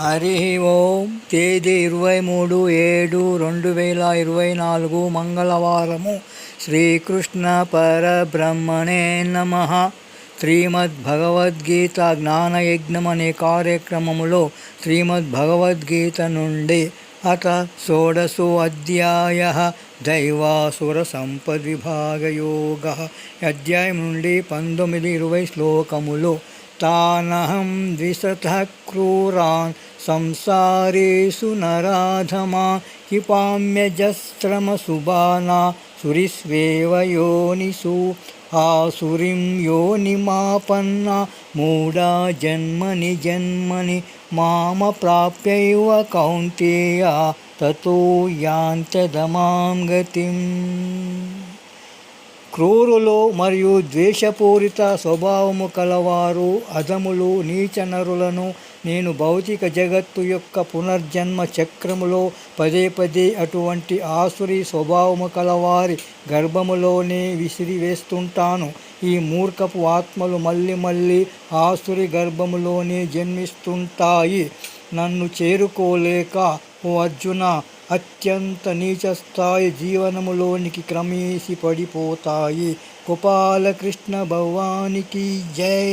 హరి ఓం తేదీ ఇరవై మూడు ఏడు రెండు వేల ఇరవై నాలుగు మంగళవారము. శ్రీకృష్ణ పరబ్రహ్మణే నమ. శ్రీమద్ భగవద్గీత జ్ఞానయజ్ఞం అనే కార్యక్రమములో శ్రీమద్ భగవద్గీత నుండి అత షోడశో అధ్యాయ దైవాసుర సంపద్విభాగయోగ అధ్యాయం నుండి పంతొమ్మిది ఇరవై శ్లోకములు तानहं द्विशतः क्रूरान् संसारेषु नराधमा हिपाम्यजस्रमसुभाना सुरिष्वेव योनिषु आसुरिं योनिमापन्ना मूढा जन्मनि जन्मनि मामप्राप्यैव कौन्तेया ततो यान्त्यदमां गतिम् క్రూరులు మరియు ద్వేషపూరిత స్వభావము కలవారు అధములు నీచనరులను నేను భౌతిక జగత్తు యొక్క పునర్జన్మ చక్రములో పదే పదే అటువంటి ఆసురి స్వభావము కలవారి గర్భములోనే విసిరివేస్తుంటాను. ఈ మూర్ఖపు ఆత్మలు మళ్ళీ మళ్ళీ ఆసురి గర్భములోనే జన్మిస్తుంటాయి. నన్ను చేరుకోలేక ఓ అర్జున అత్యంత నీచ స్థాయి జీవనములోనికి క్రమేసి పడిపోతాయి. గోపాలకృష్ణ భవానికి జై.